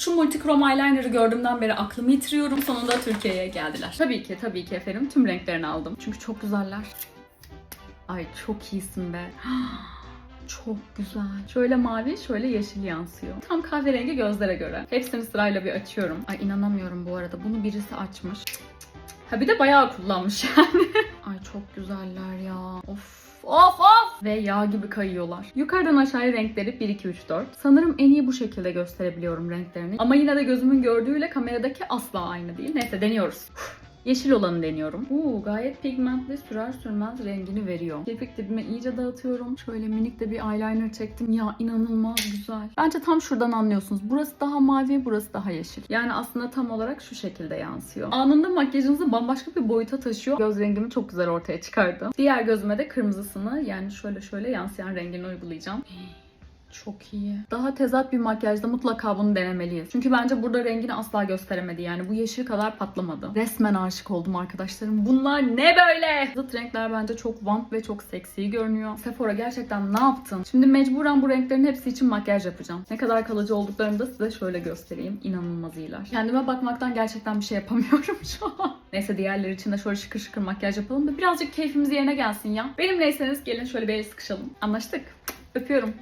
Şu multikrom eyeliner'ı gördüğümden beri aklımı yitiriyorum. Sonunda Türkiye'ye geldiler. Tabii ki tabii ki efendim tüm renklerini aldım. Çünkü çok güzeller. Ay çok iyisin be. Çok güzel. Şöyle mavi, şöyle yeşil yansıyor. Tam kahverengi gözlere göre. Hepsini sırayla bir açıyorum. Ay inanamıyorum bu arada. Bunu birisi açmış. Ha bir de bayağı kullanmış yani. Ay çok güzeller ya. Of. Of of! Ve yağ gibi kayıyorlar. Yukarıdan aşağıya renkleri 1, 2, 3, 4. Sanırım en iyi bu şekilde gösterebiliyorum renklerini. Ama yine de gözümün gördüğüyle kameradaki asla aynı değil. Neyse deniyoruz. Yeşil olanı deniyorum. Uuu gayet pigmentli sürer sürmez rengini veriyor. Kirpik dibime iyice dağıtıyorum. Şöyle minik de bir eyeliner çektim. Ya inanılmaz güzel. Bence tam şuradan anlıyorsunuz. Burası daha mavi, burası daha yeşil. Yani aslında tam olarak şu şekilde yansıyor. Anında makyajınızı bambaşka bir boyuta taşıyor. Göz rengimi çok güzel ortaya çıkardı. Diğer gözüme de kırmızısını yani şöyle şöyle yansıyan rengini uygulayacağım. Çok iyi. Daha tezat bir makyajda mutlaka bunu denemeliyiz. Çünkü bence burada rengini asla gösteremedi. Yani bu yeşil kadar patlamadı. Resmen aşık oldum arkadaşlarım. Bunlar ne böyle? Zıt renkler bence çok vamp ve çok seksi görünüyor. Sephora gerçekten ne yaptın? Şimdi mecburen bu renklerin hepsi için makyaj yapacağım. Ne kadar kalıcı olduklarını da size şöyle göstereyim. İnanılmaz iyiler. Kendime bakmaktan gerçekten bir şey yapamıyorum şu an. Neyse diğerleri için de şöyle şıkır şıkır makyaj yapalım da birazcık keyfimiz yerine gelsin ya. Benimleyseniz gelin şöyle bir el sıkışalım. Anlaştık. Öpüyorum.